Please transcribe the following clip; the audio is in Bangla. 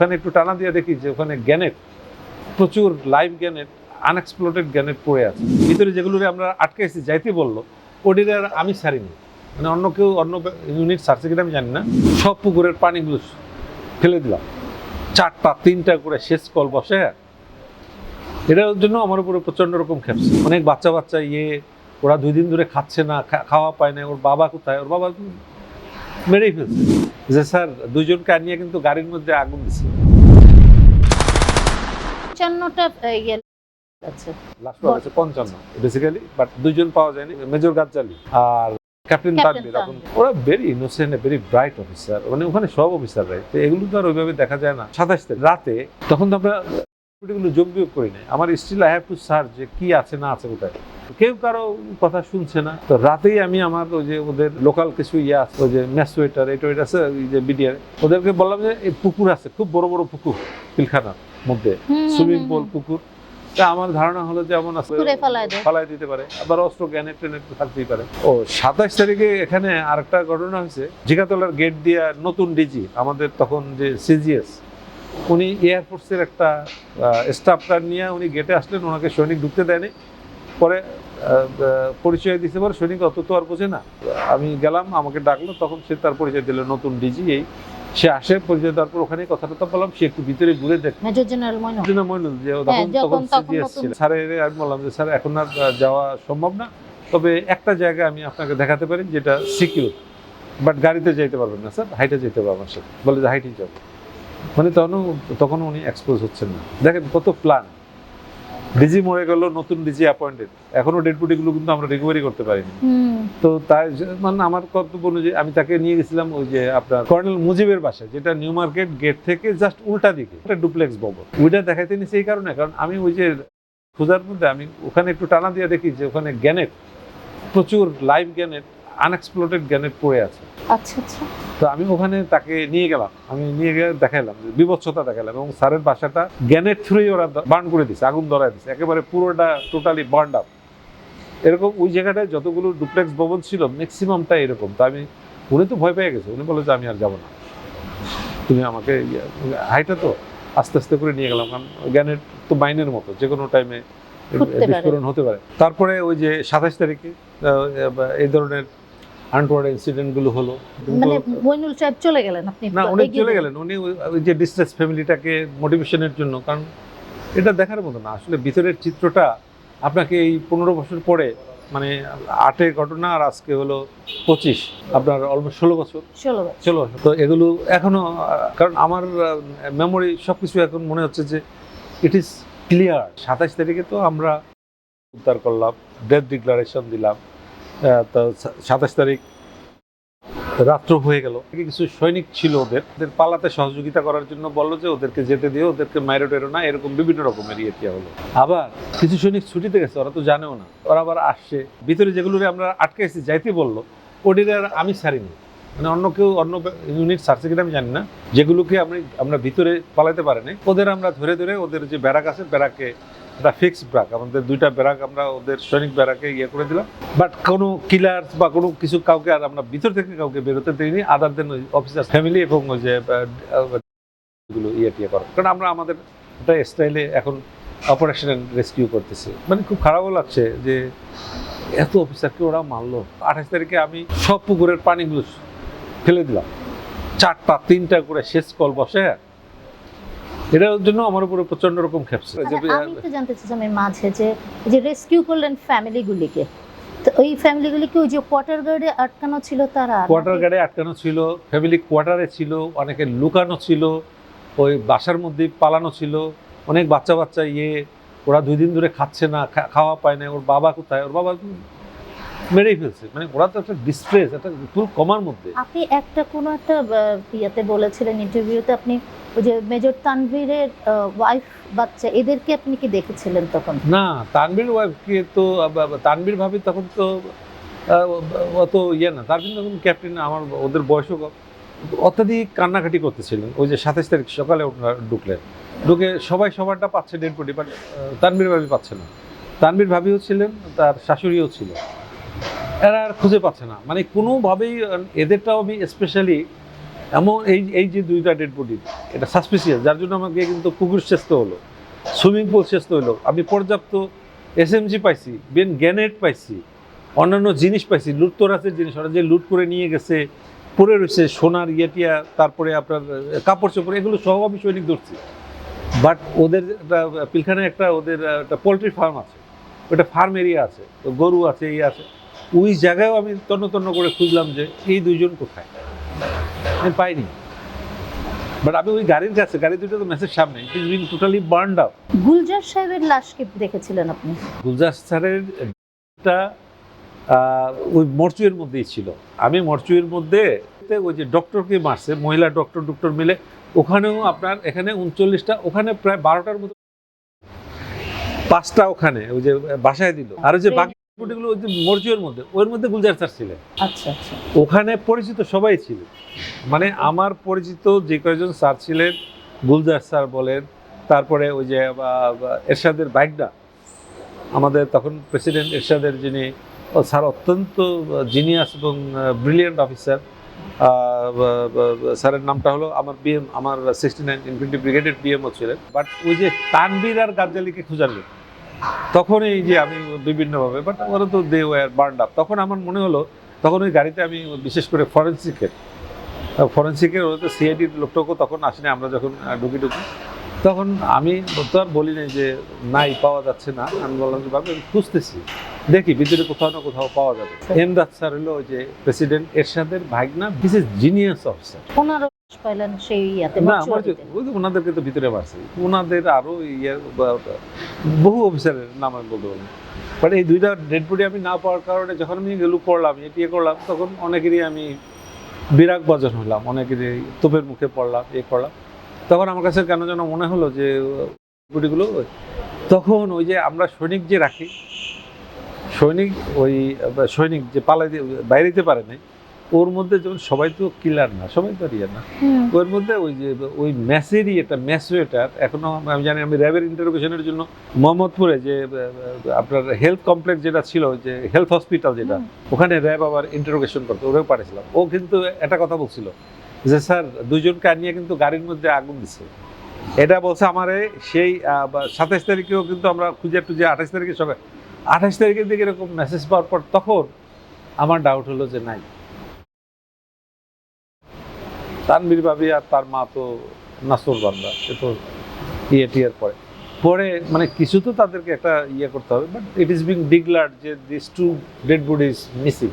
ওখানে একটু টানা দিয়ে দেখি যে ওখানে গ্যানেট, প্রচুর লাইভ গ্যানেট আনএক্সপ্লোটেড গ্যানেট পড়ে আছে। ভিতরে যেগুলোরে আমরা আটকাইছি যাইতে বলল, ওটির আর আমি ছাড়িনি। মানে অন্য কেউ, অন্য ইউনিট ছাড়ছে কিনা আমি জানি না। সব পুকুরের পানিগুলো ফেলে দিলাম। চারটা, তিনটা করে শেষ কল বসে এটার জন্য আমার উপরে প্রচণ্ড রকম খেপছে অনেক বাচ্চা বাচ্চা ইয়ে ওরা দুই দিন ধরে খাচ্ছে না খাওয়া পায় না, ওর বাবা কোথায়? ওর বাবা মেরেই ফেলছে। যে স্যার দুজনকে আনিয়ে কিন্তু গাড়ির মধ্যে আগুন দিচ্ছে পঞ্চান্নটা ইয়ে আছে। লাস্ট পাওয়া গেছে পঞ্চান্ন বেসিক্যালি বাট দুইজন পাওয়া যায়নি মেজর গাজ্জালি আর ক্যাপ্টেন এখন ওরা very innocent very bright officer মানে ওখানে সব অফিসাররাই তো এগুলো তো আর ওইভাবে দেখা যায় না। সাতাশ রাতে তখন তো আমরা করি নাই। আমার still I have to search যে কি আছে না আছে কোথায়। কেউ কারও কথা শুনছে না। তো রাতেই আমি আমার ওই যে ওদের লোকাল কিছু ইয়ে আছে ওই যে ম্যাস ওয়েটার এটা ওইটা আছে ওই যে বিডিআর ওদেরকে বললাম যে এই পুকুর আছে খুব বড় বড় পুকুর পিলখানার মধ্যে সুইমিং পুল পুকুর। তা আমার ধারণা হলো যেমন। ফেলাই দিতে পারে। আবার অস্ত্র গ্যানেট ট্রেনেট থাকতেই পারে। ও সাতাশ তারিখে এখানে আরেকটা ঘটনা হয়েছে। জিগাতলার গেট দিয়ে নতুন ডিজি আমাদের তখন যে সিজিএস উনি এয়ারফোর্সের একটা স্টাফটার নিয়ে উনি গেটে আসলেন ওনাকে সৈনিক ঢুকতে দেয়নি। পরে পরিচয় দিতে পারে সৈনিক অত তো আর বোঝে না। আমি গেলাম আমাকে ডাকলো তখন সে তার পরিচয় দিল নতুন ডিজি এই। সে আসে পরিচয় দেওয়ার পর ওখানে কথা টথা বললাম সে একটু ভিতরে ঘুরে দেখ। মইনুল। যে হ্যাঁ, তখন ছিল স্যারের আমি বললাম যে স্যার এখন আর যাওয়া সম্ভব না। তবে একটা জায়গা আমি আপনাকে দেখাতে পারি যেটা সিকিউর বাট গাড়িতে যাইতে পারবেন না স্যার হাইটে যেতে আমার সাথে বলে যে হাইটেই যাব মানে তখন তখন উনি এক্সপোজ হচ্ছেন না। দেখেন কত প্ল্যান ডিজি মরে গেল নতুন ডিজি অ্যাপয়েন্টেড এখনও ডেড বডিগুলো কিন্তু আমরা রিকভারি করতে পারিনি। তো তাই মানে আমার কর্তব্য অনুযায়ী আমি তাকে নিয়ে গেছিলাম ওই যে আপনার কর্নেল মুজিবের বাসায় যেটা নিউ মার্কেট গেট থেকে জাস্ট উল্টা দিকে একটা ডুপ্লেক্স ভবন। ওইটা দেখাইতে নিছি এই কারণে কারণ আমি ওই যে খোঁজার মধ্যে আমি ওখানে একটু টানা দিয়ে দেখি যে ওখানে গ্যানেট প্রচুর লাইভ গ্যানেট আনএক্সপ্লোটেড গ্যানেট পড়ে আছে। আচ্ছা আচ্ছা। তো আমি ওখানে তাকে নিয়ে গেলাম। আমি নিয়ে গিয়ে দেখাইলাম যে বিভৎসতা দেখালাম এবং স্যারের বাসাটা গ্যানেট থ্রুই ওরা বার্ন করে দিছে আগুন ধরায় দিছে একেবারে পুরোটা টোটালি বার্ন আপ এরকম ওই জায়গাটায় যতগুলো ডুপ্লেক্স ভবন ছিল ম্যাক্সিমামটা এরকম। তো আমি উনি তো ভয় পেয়ে গেছে। উনি বলে যে আমি আর যাব না। তুমি আমাকে হাইটা তো আস্তে আস্তে করে নিয়ে গেলাম। কারণ গ্যানেট তো মাইনের মতো যে কোনো টাইমে বিস্ফোরণ হতে পারে। তারপরে ওই যে সাতাশ তারিখে এই ধরনের আনটোয়ার্ড ইনসিডেন্টগুলো হলো। মানে মইনুল সাহেব চলে গেলেন আপনি না উনি চলে গেলেন। উনি ওই- যে ডিস্ট্রেস ফ্যামিলিটাকে মোটিভেশনের জন্য কারণ এটা দেখার মতো না। আসলে ভিতরের চিত্রটা আপনাকে এই পনেরো বছর পরে মানে আটের ঘটনা আর আজকে হলো পঁচিশ আপনার অলমোস্ট ষোলো বছর। ষোলো বছর। তো এগুলো এখনও কারণ আমার মেমোরি সব কিছু এখন মনে হচ্ছে যে ইট ইজ ক্লিয়ার সাতাশ তারিখে তো আমরা উদ্ধার করলাম ডেথ ডিক্লারেশন দিলাম। তো সাতাশ তারিখ রাত্র হয়ে গেল। কিছু সৈনিক ছিল ওদের। ওদের পালাতে সহযোগিতা করার জন্য বলল যে ওদেরকে যেতে দিও, ওদেরকে মাইরো টেরো না, এরকম বিভিন্ন রকমের ইয়ে টিয়া হলো। আবার কিছু সৈনিক ছুটিতে গেছে, ওরা তো জানেও না। ওরা আবার আসছে। ভিতরে যেগুলো আমরা আটকাইছি যাইতে বলল ওটির আর আমি ছাড়িনি। মানে অন্য কেউ, অন্য ইউনিট ছাড়ছে কিনা আমি জানি না। যেগুলোকে আমি আমরা ভিতরে পালাতে পারিনি। ওদের আমরা ধরে ধরে ওদের যে ব্যারাক আছে, ব্যারাকে একটা ফিক্স ব্যারাক আমাদের দুইটা ব্যারাক আমরা ওদের সৈনিক ব্যারাকে ইয়ে করে দিলাম। বাট কোনো কিলার বা কোনো কিছু কাউকে আর আমরা ভিতর থেকে কাউকে বেরোতে দিইনি আদার দেন অফিসার ফ্যামিলি এবং যে এগুলো ইয়ে টিয়ে করা। কারণ আমরা আমাদের একটা স্টাইলে এখন অপারেশন রেস্কিউ করতেছি। মানে খুব খারাপও লাগছে যে এত অফিসারকে ওরা মারলো। আঠাশ তারিখে আমি সব পুকুরের পানিগুলো ফেলে দিলাম। চারটা, তিনটা করে শেষ কল বসে। এটার জন্য আমার উপরে প্রচণ্ড রকম খেপছে মানে আমি তো জানতে চাচ্ছিলাম এর মাঝে যে যে রেস্কিউ করলেন ফ্যামিলিগুলিকে তো ওই ফ্যামিলিগুলিকে ওই যে কোয়ার্টার গার্ডে আটকানো ছিল তারা কোয়ার্টার গার্ডে আটকানো ছিল ফ্যামিলি কোয়ার্টারে ছিল অনেকে লুকানো ছিল ওই বাসার মধ্যে পালানো ছিল। অনেক বাচ্চা বাচ্চা ইয়ে ওরা দুই দিন ধরে খাচ্ছে না খাওয়া পায় না ওর বাবা কোথায়? ওর বাবা মেরেই ফেলছে। মানে ওরা তো একটা ডিস্ট্রেস একটা ফুল কমার মধ্যে। আপনি একটা কোনো একটা ইয়েতে বলেছিলেন ইন্টারভিউতে আপনি ওই যে মেজর তানভীরের ওয়াইফ বাচ্চা এদেরকে আপনি কি দেখেছিলেন তখন? না তানবীর ওয়াইফকে তো তানবীর ভাবি তখন তো অত ইয়ে না। তানবীর তখন ক্যাপ্টেন আমার ওদের বয়সও অত্যাধিক কান্নাকাটি করতেছিলেন। ওই যে সাতাশ তারিখ সকালে ওনারা ঢুকলেন। ঢুকে সবাই সবারটা পাচ্ছে ডেড বডি বাট তানবীর ভাবি পাচ্ছে না। তানবীর ভাবিও ছিলেন তার শাশুড়িও ছিল। এরা আর খুঁজে পাচ্ছে না। মানে কোনোভাবেই, এদেরটাও আমি স্পেশালি এমন এই এই যে দুইটা ডেড বডি এটা সাসপিসিয়াস যার জন্য আমাকে কিন্তু কুকুর চেষ্টা হলো সুইমিং পুল চেষ্টা হলো। আমি পর্যাপ্ত এসএমজি পাইছি, বেন গ্যানেট পাইছি, অন্যান্য জিনিস পাইছি, লুটতরাজের জিনিস, ওরা যে লুট করে নিয়ে গেছে পরে রয়েছে সোনার ইয়েটিয়া, তারপরে আপনার, কাপড় চোপড়, এগুলো সহ আমি সৈনিক ধরছি। বাট ওদের একটা পিলখানে একটা, ওদের একটা পোলট্রি ফার্ম আছে, ওটা ফার্ম এরিয়া আছে, তো গরু আছে ইয়ে আছে। ওই জায়গায়ও আমি তন্ন তন্ন করে খুঁজলাম যে এই দুইজন কোথায়? আমি পাইনি। বাট আমি ওই গাড়ির কাছে গাড়ি দুটো তো মেসেজ সামনে it is been totally burn out Gulzar সাহেবের লাশকে দেখেছিলেন আপনি? গুলজার স্যারের ওই মরচুয়ের মধ্যেই ছিল। আমি মরচুয়ের মধ্যে ওই যে ডক্টরকে মারছে মহিলা ডক্টর ডক্টর মিলে ওখানেও আপনার এখানে উনচল্লিশটা ওখানে প্রায় বারোটার মতো পাঁচটা ওখানে ওই যে বাসায় দিল। আর ওই যে বাকি গুলো ওই যে মরচুয়ের মধ্যে ওর মধ্যে গুলজার স্যার ছিলেন। আচ্ছা আচ্ছা। ওখানে পরিচিত সবাই ছিল। মানে আমার পরিচিত যে কয়েকজন স্যার ছিলেন গুলজার স্যার বলেন তারপরে ওই যে এরশাদের বাইকটা আমাদের তখন প্রেসিডেন্ট এরশাদের যিনি স্যার অত্যন্ত জিনিয়াস এবং ব্রিলিয়েন্ট অফিসার স্যারের নামটা হলো আমার বিএম আমার সিক্সটি নাইন ইনফেন্ট্রি ব্রিগেডের বিএমও ছিলেন। বাট ওই যে তানবীর আর গাজ্জালিকে খুঁজালেন তখন এই যে আমি বিভিন্নভাবে বাট ওরা তো দে ওয়ার বার্ন আপ তখন আমার মনে হলো, তখন ওই গাড়িতে আমি বিশেষ করে ফরেন্সিকের ফরেন্সিকের ওরা তো সিআইডির লোকটাকেও তখন আসেনি, আমরা যখন ঢুকি ঢুকি তখন আমি তো আর বলি নাই যে, নাই, পাওয়া যাচ্ছে না। আমি বললাম যে, বাবু, আমি খুঁজতেছি। দেখি, ভিতরে কোথাও না কোথাও পাওয়া যাবে। এম এমদাদ স্যার হলো ওই যে প্রেসিডেন্ট এরশাদের ভাগনা দিস ইজ জিনিয়াস অফিসার ওনারও লাশ পাইলেন সেই ইয়াতে না আমার যে- মর্চুয়ারিতে। ওই তো ওনাদেরকে তো ভিতরে মারছে। ওনাদের আরও ইয়ে বহু অফিসারের নাম আমি বলতে পারব বাট এই দুইটা ডেড বডি আমি না পাওয়ার কারণে যখন আমি গেলু করলাম এটিয়ে করলাম তখন অনেকেরই আমি বিরাগ বজন হলাম অনেকেরই তোপের মুখে পড়লাম এ করলাম। তখন আমার কাছে কেন যেন মনে হলো যে বডিগুলো তখন ওই যে আমরা সৈনিক যে রাখি সৈনিক ওই সৈনিক যে পালাই দিয়ে বাইরে দিতে পারে নাই ওর মধ্যে যেমন সবাই তো কিলার না সবাই তো ইয়ে না ওর মধ্যে ওই যে ওই ম্যাসেরই এটা ম্যাসওয়েটার এখনও আমি জানি আমি র্যাবের ইন্টারোগেশনের জন্য মোহাম্মদপুরে যে আপনার হেলথ কমপ্লেক্স যেটা ছিল যে হেলথ হসপিটাল যেটা ওখানে র্যাব আবার ইন্টারোগেশন করতো ওরেও পাঠিয়েছিলাম। ও কিন্তু একটা কথা বলছিল যে স্যার দুজনকে নিয়ে কিন্তু গাড়ির মধ্যে আগুন দিছে। এটা বলছে আমারে সেই সাতাইশ তারিখেও কিন্তু আমরা খুঁজে টুজে আঠাশ তারিখে সবাই আঠাশ তারিখের দিকে এরকম মেসেজ পাওয়ার পর তখন আমার ডাউট হলো যে নাই। তানবীর ভাবি আর তার মা তো নাসর বান্দা সে তো ইয়ে টিয়ার পরে। পরে মানে কিছু তো তাদেরকে একটা ইয়ে করতে হবে but it is being declared যে this two dead is missing